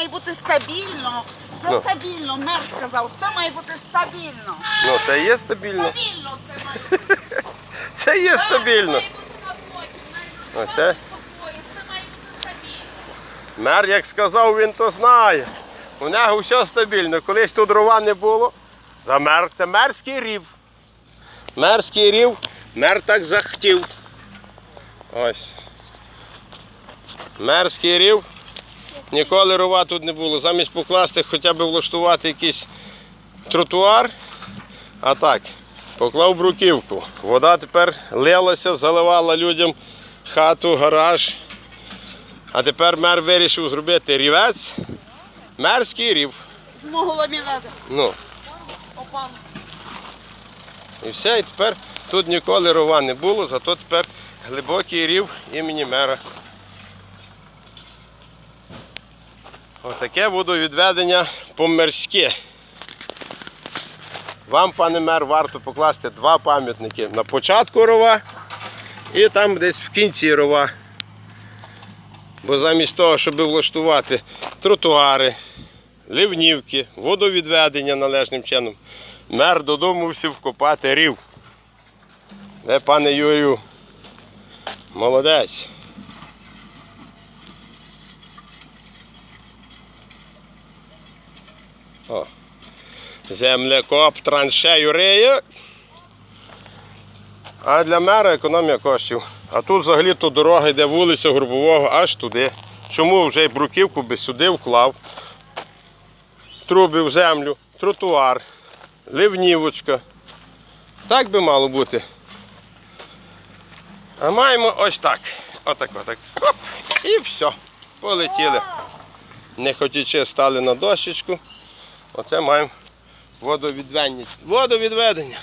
має бути стабільно. Це Ну. стабільно, мер сказав, все має бути стабільно. Ну, це є стабільно. Стабільно це має бути. Це є стабільно. Має бути на потім, має бути Оце. на Це має бути стабільно. Мер, як сказав, він то знає. У нього все стабільно. Колись тут рова не було. Замер. Це мерський рів. Мерський рів, мер так захотів. Ось. Мерський рів. Ніколи рова тут не було. Замість покласти хоча б влаштувати якийсь тротуар. А так, поклав бруківку. Вода тепер лилася, заливала людям хату, гараж. А тепер мер вирішив зробити рівець. Мерський рів. З мого. Ну, Опан. і все, і тепер тут ніколи рова не було, зато тепер глибокий рів імені мера. Отаке водовідведення по-мерськи. Вам, пане мер, варто покласти два пам'ятники на початку рова і там десь в кінці рова. Бо замість того, щоб влаштувати тротуари, ливнівки, водовідведення належним чином, мер додумався вкопати рів. Де, пане Юрію? Молодець. О. Землекоп траншею риє. А для мера економія коштів. А тут взагалі то дорога йде вулиця Грубового аж туди. Чому вже й бруківку би сюди вклав? Труби в землю, тротуар, ливнівочка. Так би мало бути. А маємо ось так. Отак, отак. Оп, і все. Полетіли. Не хотячи стали на дощечку. Оце маємо водовідведення. Водовідведення.